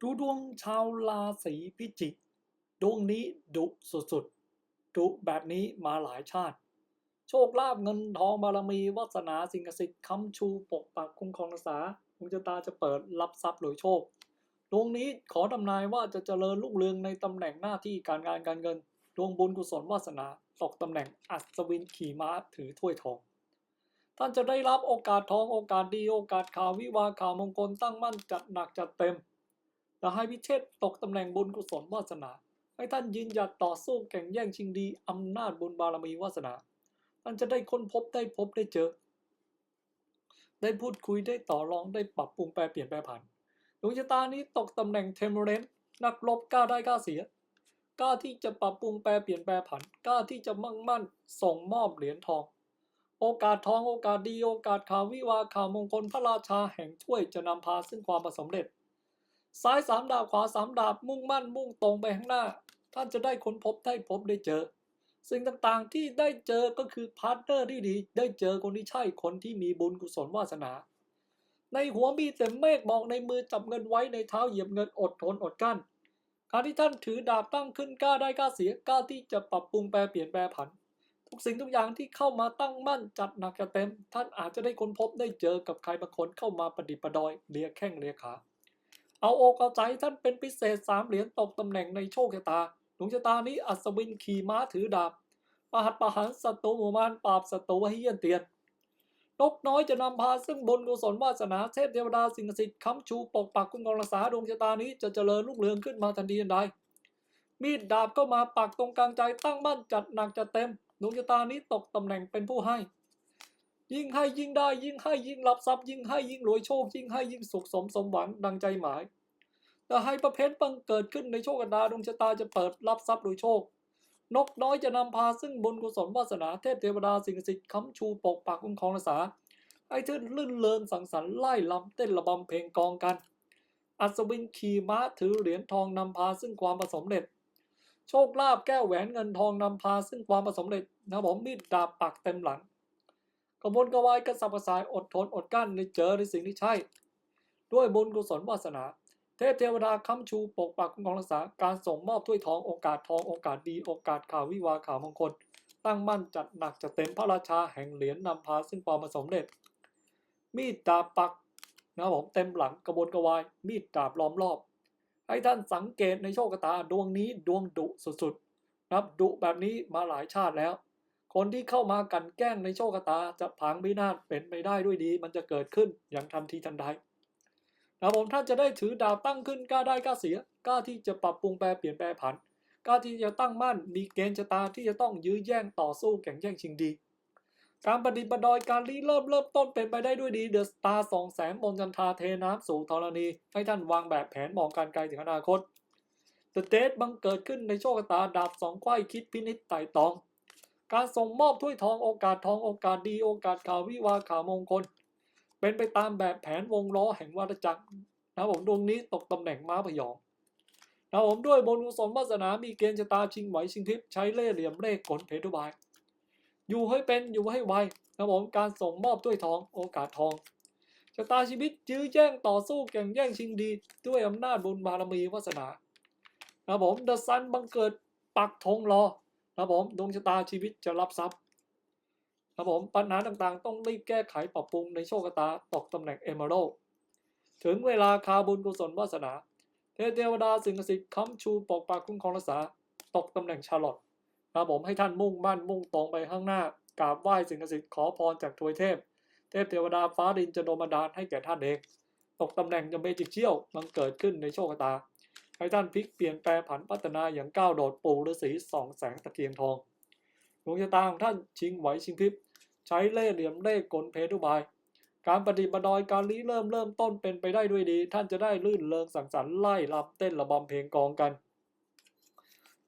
ดูดวงชาวราศีพิจิก ดวงนี้ดุสุดๆดุแบบนี้มาหลายชาติ โชคลาภเงินทองบารมีวาสนาสิ่งศักดิ์สิทธิ์ค้ำชูปกปักคุ้มครองรักษาดวงชะตาจะเปิดรับทรัพย์โดยโชค ดวงนี้ขอทำนายว่าจะเจริญรุ่งเรืองในตำแหน่งหน้าที่การงานการเงิน ดวงบุญกุศลวาสนาตกตำแหน่งอัศวินขี่ม้าถือถ้วยทอง ท่านจะได้รับโอกาสทองโอกาสดีโอกาสข่าววิวาข่าวมงคลตั้งมั่นจัดหนักจัดเต็ม และให้พิเชษตกตำแหน่งบุญกุศลวาสนา ให้ท่านยืนหยัดต่อสู้แข่งแย่งชิงดีอำนาจบุญบารมีวาสนา ท่านจะได้ค้นพบได้พบได้เจอ ได้พูดคุยได้ต่อรองได้ปรับปรุงแปลเปลี่ยนแปลผันดวงชะตานี้ตกตำแหน่งเทมเรนนักรบกล้าได้กล้าเสียกล้าที่จะปรับปรุงแปลเปลี่ยนแปลผันกล้าที่จะมั่งมั่นส่งมอบเหรียญทอง โอกาสทองโอกาสดีโอกาสข่าววิวาข่าวมงคลพระราชาแห่งถ้วยจะนำพาซึ่งความประสำเร็จ ซ้ายสามดาบขวาสามดาบมุ่งมั่นมุ่งตรงไปข้างหน้า ท่านจะได้ค้นพบได้พบได้เจอ สิ่งต่างๆที่ได้เจอก็คือพาร์ทเนอร์ที่ดี ได้เจอคนที่ใช่คนที่มีบุญกุศลวาสนา ในหัวมีแต่เมฆมองในมือจับเงินไว้ในเท้าเหยียบเงินอดทนอดกั้นการที่ท่านถือดาบตั้งขึ้นกล้าได้กล้าเสียกล้าที่จะปรับปรุงแปลเปลี่ยนแปลผัน ทุกสิ่งทุกอย่างที่เข้ามาตั้งมั่นจัดหนักจัดเต็ม ท่านอาจจะได้ค้นพบได้เจอกับใครบางคนเข้ามาประดิษฐ์ประดอยเลียแข้งเลียขา เอาอกเอาใจท่านเป็นพิเศษสามเหรียญตกตำแหน่งในโชคชะตาดวงชะตานี้อัศวินขี่ม้าถือดาบประหัตประหารศัตรูหมู่มานปราบศัตรูให้เยี่ยนเตียนนกน้อยจะนำพาซึ่งบุญกุศลวาสนาเทพเทวดาสิ่งศักดิ์สิทธิ์ค้ำชูปกปักคุ้มครองรักษาดวงชะตานี้จะเจริญรุ่งเรืองขึ้นมาทันทีทันใดมีดดาบก็มาปักตรงกลางใจตั้งมั่นจัดหนักจัดเต็มดวงชะตานี้ตกตำแหน่งเป็นผู้ให้ ยิ่งให้ยิ่งได้ยิ่งให้ยิ่งรับทรัพย์ยิ่งให้ยิ่งรวยโชคยิ่งให้ยิ่งสุขสมสมหวังดังใจหมาย แต่ให้ประเภทบังเกิดขึ้นในโชคชะตาดวงชะตาจะเปิดรับทรัพย์โดยโชค นกน้อยจะนำพาซึ่งบุญกุศลวาสนาเทพเทวดาสิ่งศักดิ์สิทธิ์ค้ำชูปกปักคุ้มครองรักษาให้ท่านลื่นเลิงสังสรรค์ไล่ลำเต้นระบำเพลงกองกัน อัศวินขี่ม้าถือเหรียญทองนำพาซึ่งความประสมเร็จ โชคลาภแก้วแหวนเงินทองนำพาซึ่งความประสมเร็จนะผมมีดดาบปักเต็มหลังกระบวนกระวายกระสับกระสายอดทนอดกั้นในเจอในสิ่งที่ใช่ ด้วยบุญกุศลวาสนา เทพเทวดาค้ำชูปกปักคุ้มครองรักษาการส่งมอบถ้วยทองโอกาสทองโอกาสดีโอกาสข่าววิวาข่าวมงคล ตั้งมั่นจัดหนักจัดเต็มพระราชาแห่งเหรียญนำพาซึ่งความสมเร็จ มีดดาบปักนะครับผมเต็มหลังกระบวนกระวาย มีดดาบล้อมรอบ ให้ท่านสังเกตในโชคตาดวงนี้ดวงดุสุดๆนะครับดุแบบนี้มาหลายชาติแล้ว คนที่เข้ามากันแกล้งในโชคตาจะพังพินาศเป็นไปได้ด้วยดี มันจะเกิดขึ้นอย่างทันทีทันใด นะครับผมท่านจะได้ถือดาบตั้งขึ้นกล้าได้กล้าเสียกล้าที่จะปรับปรุงแปลเปลี่ยนแปลผันกล้าที่จะตั้งมั่นมีเกณฑ์ชะตาที่จะต้องยื้อแย่งต่อสู้แข่งแย่งชิงดี การประดิษฐ์ประดอยการรีเริ่มเริ่มต้นเป็นไปได้ด้วยดีเดอะสตาร์สองแสงบนจันทาเทน้ำสู่ธรณี ให้ท่านวางแบบแผนมองการไกลถึงอนาคต The Date บังเกิดขึ้นในโชคชะตาดาบสองไขว้คิดพินิจไต่ตอง การส่งมอบถ้วยทองโอกาสทองโอกาสดีโอกาสข่าววิวาข่าวมงคล เป็นไปตามแบบแผนวงล้อแห่งวัฏจักรนะครับผมดวงนี้ตกตำแหน่งม้าพยองนะครับผมด้วยบนกุศลวาสนามีเกณฑ์ชะตาชิงไหวชิงทิพริบใช้เล่ห์เหลี่ยมเลขกลเพทุบาย อยู่ให้เป็นอยู่ให้ไวนะครับผมการส่งมอบถ้วยทองโอกาสทองชะตาชีวิตยื้อแย่งต่อสู้แข่งแย่งชิงดี ด้วยอำนาจบุญบารมีวาสนานะครับผมเดอะซันบังเกิดปักธงรอนะครับผมดวงชะตาชีวิตจะรับทรัพย์ ครับผมปัญหาต่างๆ ต้องรีบแก้ไขปรับปรุงในโชคชะตาตกตำแหน่งเอเมอรัลถึงเวลาคาบุญกุศลวาสนา เทพเทวดาสิงศักดิ์สิทธิ์ค้ำชูปกปักคุ้มครองรักษา ตกตำแหน่งชาลอตนะครับผมให้ท่านมุ่งมั่นมุ่งตรงไปข้างหน้ากราบไหว้สิ่งศักดิ์สิทธิ์ขอพรจากทวยเทพ เทพเทวดาฟ้าดินจะโดนบันดาลให้แก่ท่านเองตกตำแหน่งจะเมจิกเชี่ยวบังเกิดขึ้นในโชคชะตา ให้ท่านพลิกเปลี่ยนแปลผันพัฒนาอย่างก้าวโดดปูฤาษีสองแสงตะเกียงทอง ดวงชะตาของท่านชิงไหวชิงพริบใช้เล่ห์เหลี่ยมเล่ห์กลเพทุบาย การปฏิบัติดอยการรีเริ่มเริ่มต้นเป็นไปได้ด้วยดี ท่านจะได้ลื่นเริงสังสรรค์ไล่ลำเต้นระบำเพลงกองกัน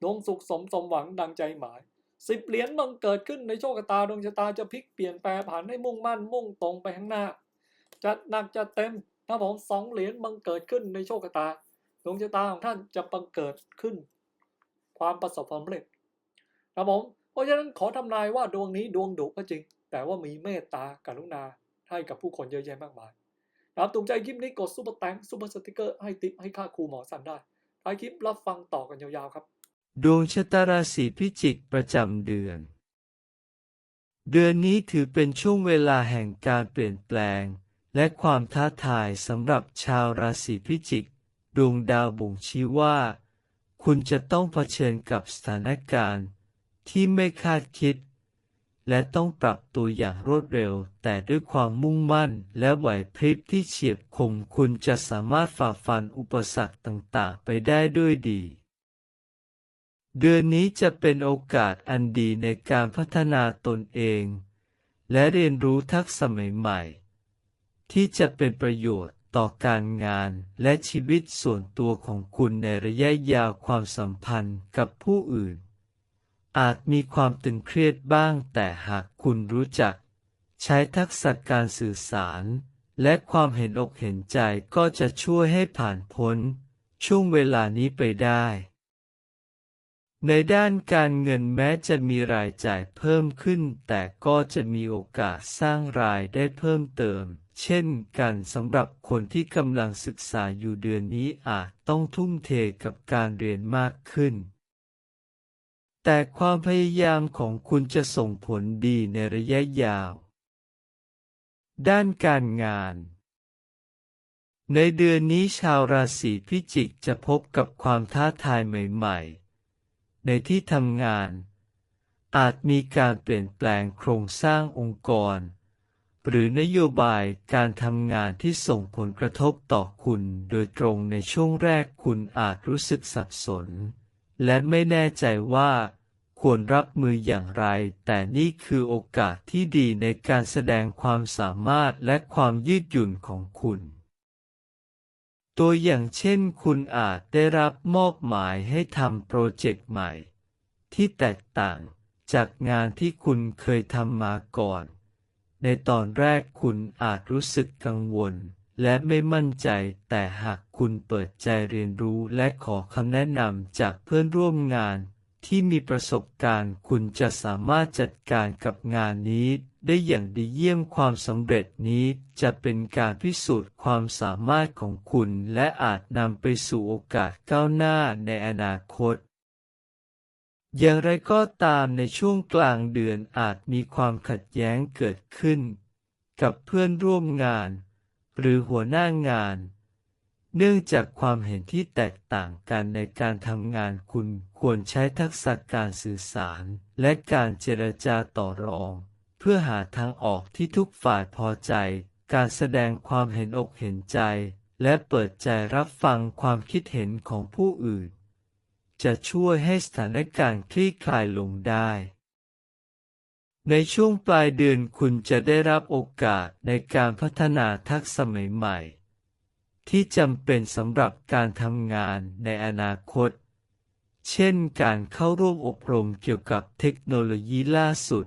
ดวงสุขสมสมหวังดังใจหมายสิบเหรียญบังเกิดขึ้นในโชคชะตาดวงชะตาจะพลิกเปลี่ยนแปลผันให้มุ่งมั่นมุ่งตรงไปข้างหน้าจัดหนักจัดเต็มถ้าผมสองเหรียญบังเกิดขึ้นในโชคชะตาดวงชะตาของท่านจะบังเกิดขึ้น ความประสบความสำเร็จครับผม เพราะฉะนั้นขอทำนายว่าดวงนี้ดวงดุก็จริง แต่ว่ามีเมตตากรุณาให้กับผู้คนเยอะแยะมากมายครับถูกใจคลิปนี้กดซุปเปอร์แตงซุปเปอร์สติกเกอร์ให้ติปให้ค่าครูหมอสันได้ท้ายคลิปรับฟังต่อกันยาวๆครับ ดวงชะตาราศีพิจิกประจำเดือน เดือนนี้ถือเป็นช่วงเวลาแห่งการเปลี่ยนแปลง และความท้าทายสำหรับชาวราศีพิจิก ดวงดาวบ่งชี้ว่า คุณจะต้องเผชิญกับสถานการณ์ ที่ไม่คาดคิด และต้องปรับตัวอย่างรวดเร็ว แต่ด้วยความมุ่งมั่นและไหวพริบที่เฉียบคมคุณจะสามารถฝ่าฟันอุปสรรคต่างๆ ไปได้ด้วยดี เดือนนี้จะเป็นโอกาสอันดีในการพัฒนาตนเอง และเรียนรู้ทักษะใหม่ๆ ที่จะเป็นประโยชน์ต่อการงานและชีวิตส่วนตัวของคุณในระยะยาวความสัมพันธ์กับผู้อื่น อาจมีความตึงเครียดบ้าง แต่หากคุณรู้จัก ใช้ทักษะการสื่อสาร และความเห็นอกเห็นใจก็จะช่วยให้ผ่านพ้น ช่วงเวลานี้ไปได้ ในด้านการเงินแม้จะมีรายจ่ายเพิ่มขึ้น แต่ก็จะมีโอกาสสร้างรายได้เพิ่มเติม เช่นกันสำหรับคนที่กำลังศึกษาอยู่เดือนนี้อาจต้องทุ่มเทกับการเรียนมากขึ้น แต่ความพยายามของคุณจะส่งผลดีในระยะยาว ด้านการงาน ในเดือนนี้ชาวราศีพิจิกจะพบกับความท้าทายใหม่ๆ ในที่ทำงาน อาจมีการเปลี่ยนแปลงโครงสร้างองค์กร หรือนโยบายการทำงานที่ส่งผลกระทบต่อคุณโดยตรงในช่วงแรกคุณอาจรู้สึกสับสน และไม่แน่ใจว่าควรรับมืออย่างไร แต่นี่คือโอกาสที่ดีในการแสดงความสามารถและความยืดหยุ่นของคุณ ตัวอย่างเช่นคุณอาจได้รับมอบหมายให้ทำโปรเจกต์ใหม่ ที่แตกต่างจากงานที่คุณเคยทำมาก่อน ในตอนแรกคุณอาจรู้สึกกังวล และไม่มั่นใจ แต่หากคุณเปิดใจเรียนรู้และขอคำแนะนำจากเพื่อนร่วมงาน ที่มีประสบการณ์คุณจะสามารถจัดการกับงานนี้ ได้อย่างดีเยี่ยมความสำเร็จนี้จะเป็นการพิสูจน์ความสามารถของคุณ และอาจนำไปสู่โอกาสก้าวหน้าในอนาคตอย่างไรก็ตามในช่วงกลางเดือนอาจมีความขัดแย้งเกิดขึ้น กับเพื่อนร่วมงาน หรือหัวหน้างาน เนื่องจากความเห็นที่แตกต่างกันในการทำงานคุณควรใช้ทักษะการสื่อสาร และการเจรจาต่อรอง เพื่อหาทางออกที่ทุกฝ่ายพอใจ การแสดงความเห็นอกเห็นใจ และเปิดใจรับฟังความคิดเห็นของผู้อื่น จะช่วยให้สถานการณ์คลี่คลายลงได้ ในช่วงปลายเดือนคุณจะได้รับโอกาสในการพัฒนาทักษะใหม่ๆ ที่จำเป็นสำหรับการทำงานในอนาคต เช่นการเข้าร่วมอบรมเกี่ยวกับเทคโนโลยีล่าสุด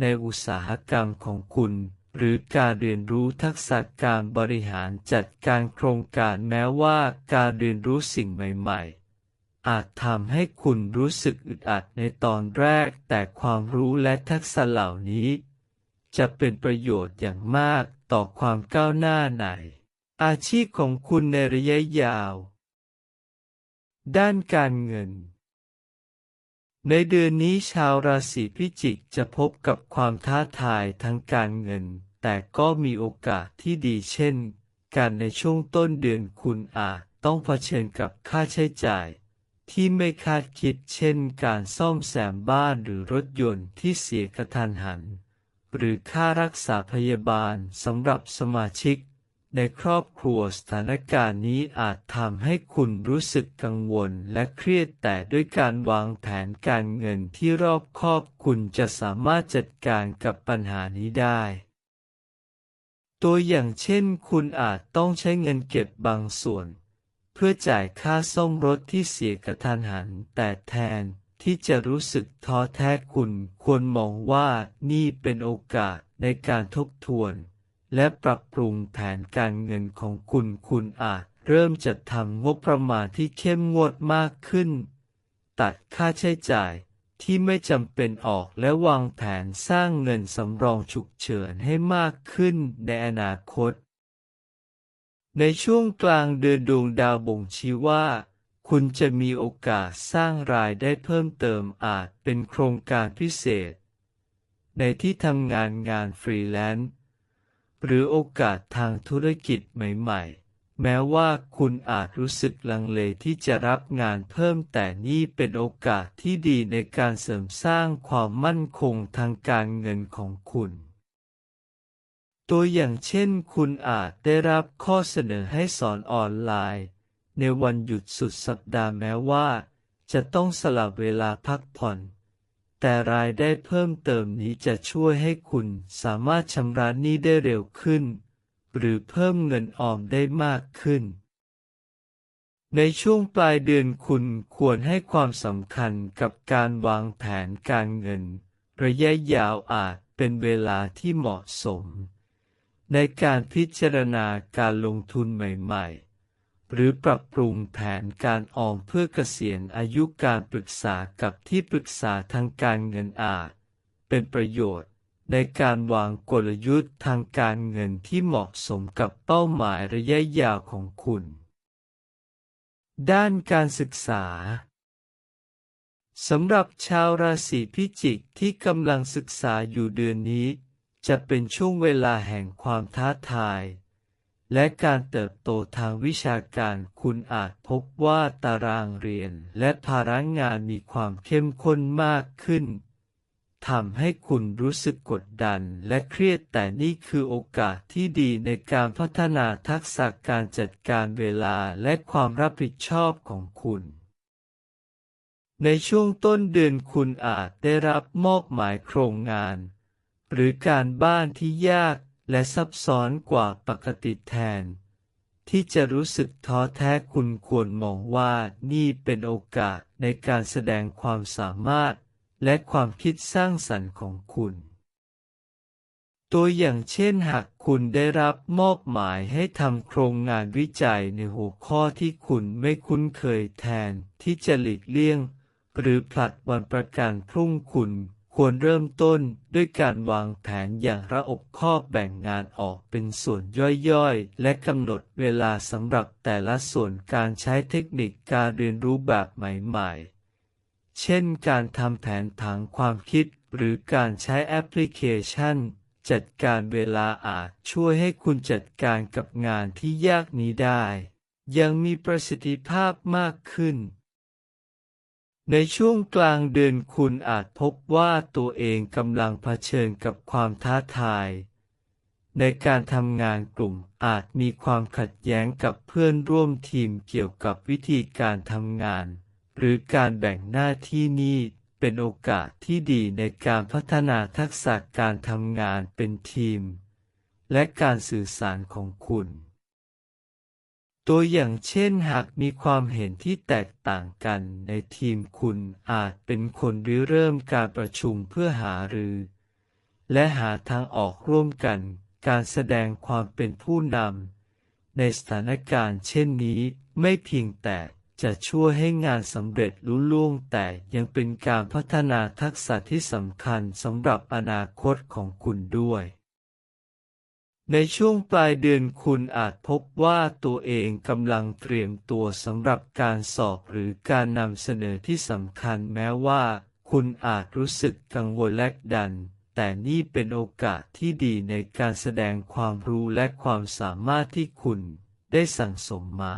ในอุตสาหกรรมของคุณ หรือการเรียนรู้ทักษะการบริหารจัดการโครงการแม้ว่าการเรียนรู้สิ่งใหม่ ๆ อาจทำให้คุณรู้สึกอึดอัดในตอนแรก แต่ความรู้และทักษะเหล่านี้ จะเป็นประโยชน์อย่างมากต่อความก้าวหน้าในอาชีพของคุณในระยะยาว ด้านการเงิน ในเดือนนี้ชาวราศีพิจิกจะพบกับความท้าทายทั้งการเงิน แต่ก็มีโอกาสที่ดีเช่น การในช่วงต้นเดือนคุณอาจต้องเผชิญกับค่าใช้จ่าย ที่ไม่คาดคิดเช่นการซ่อมแซมบ้านหรือรถยนต์ที่เสียกระทันหัน หรือค่ารักษาพยาบาลสำหรับสมาชิก ในครอบครัวสถานการณ์นี้อาจทำให้คุณรู้สึกกังวลและเครียดแต่ด้วยการวางแผนการเงินที่รอบคอบคุณจะสามารถจัดการกับปัญหานี้ได้ตัวอย่างเช่นคุณอาจต้องใช้เงินเก็บบางส่วน เพื่อจ่ายค่าซ่อมรถที่เสียกระทันหัน แต่แทนที่จะรู้สึกท้อแท้คุณควรมองว่านี่เป็นโอกาสในการทบทวน และปรับปรุงแผนการเงินของคุณคุณอาจเริ่มจัดทำงบประมาณที่เข้มงวดมากขึ้น ตัดค่าใช้จ่ายที่ไม่จำเป็นออกและวางแผนสร้างเงินสำรองฉุกเฉินให้มากขึ้นในอนาคต ในช่วงกลางเดือนดวงดาวบ่งชี้ว่า คุณจะมีโอกาสสร้างรายได้เพิ่มเติมอาจเป็นโครงการพิเศษ ในที่ทำงานงานฟรีแลนซ์หรือโอกาสทางธุรกิจใหม่ๆ แม้ว่าคุณอาจรู้สึกลังเลที่จะรับงานเพิ่มแต่นี่เป็นโอกาสที่ดีในการเสริมสร้างความมั่นคงทางการเงินของคุณ ตัวอย่างเช่นคุณอาจได้รับข้อเสนอให้สอนออนไลน์ ในวันหยุดสุดสัปดาห์แม้ว่า จะต้องสลับเวลาพักผ่อน แต่รายได้เพิ่มเติมนี้จะช่วยให้คุณสามารถชำระหนี้ได้เร็วขึ้น หรือเพิ่มเงินออมได้มากขึ้น ในช่วงปลายเดือนคุณควรให้ความสำคัญกับการวางแผนการเงิน ระยะยาวอาจเป็นเวลาที่เหมาะสม ในการพิจารณาการลงทุนใหม่ ๆ หรือปรับปรุงแผนการออมเพื่อเกษียณอายุการปรึกษากับที่ปรึกษาทางการเงินอาจ เป็นประโยชน์ในการวางกลยุทธ์ทางการเงินที่เหมาะสมกับเป้าหมายระยะยาวของคุณ ด้านการศึกษาสำหรับชาวราศีพิจิกที่กำลังศึกษาอยู่เดือนนี้ จะเป็นช่วงเวลาแห่งความท้าทาย และการเติบโตทางวิชาการคุณอาจพบว่าตารางเรียนและภาระงานมีความเข้มข้นมากขึ้นทำให้คุณรู้สึกกดดันและเครียดแต่นี่คือโอกาสที่ดีในการพัฒนาทักษะการจัดการเวลาและความรับผิดชอบของคุณ ในช่วงต้นเดือนคุณอาจได้รับมอบหมายโครงงาน หรือการบ้านที่ยากและซับซ้อนกว่าปกติแทน ที่จะรู้สึกท้อแท้คุณควรมองว่านี่เป็นโอกาสในการแสดงความสามารถ และความคิดสร้างสรรค์ของคุณ ตัวอย่างเช่นหากคุณได้รับมอบหมายให้ทำโครงงานวิจัยในหัวข้อที่คุณไม่คุ้นเคยแทนที่จะหลีกเลี่ยง หรือผลัดวันประกันพรุ่งคุณ ควรเริ่มต้นด้วยการวางแผนอย่างระอบคอบแบ่งงานออกเป็นส่วนย่อยๆ และกำหนดเวลาสำหรับแต่ละส่วนการใช้เทคนิคการเรียนรู้แบบใหม่ๆ เช่นการทำแผนผังความคิดหรือการใช้แอปพลิเคชัน จัดการเวลาอาจช่วยให้คุณจัดการกับงานที่ยากนี้ได้ ยังมีประสิทธิภาพมากขึ้น ในช่วงกลางเดือนคุณอาจพบว่าตัวเองกำลังเผชิญกับความท้าทาย ในการทำงานกลุ่มอาจมีความขัดแย้งกับเพื่อนร่วมทีมเกี่ยวกับวิธีการทำงาน หรือการแบ่งหน้าที่นี้เป็นโอกาสที่ดีในการพัฒนาทักษะการทำงานเป็นทีม และการสื่อสารของคุณ ตัวอย่างเช่นหากมีความเห็นที่แตกต่างกันในทีมคุณอาจเป็นคนริเริ่มการประชุมเพื่อหารือ และหาทางออกร่วมกันการแสดงความเป็นผู้นำในสถานการณ์เช่นนี้ไม่เพียงแต่จะช่วยให้งานสำเร็จลุล่วงแต่ยังเป็นการพัฒนาทักษะที่สำคัญสำหรับอนาคตของคุณด้วย ในช่วงปลายเดือนคุณอาจพบว่าตัวเองกำลังเตรียมตัวสำหรับการสอบหรือการนำเสนอที่สำคัญแม้ว่า คุณอาจรู้สึกกังวลและดัน แต่นี่เป็นโอกาสที่ดีในการแสดงความรู้และความสามารถที่คุณได้สั่งสมมา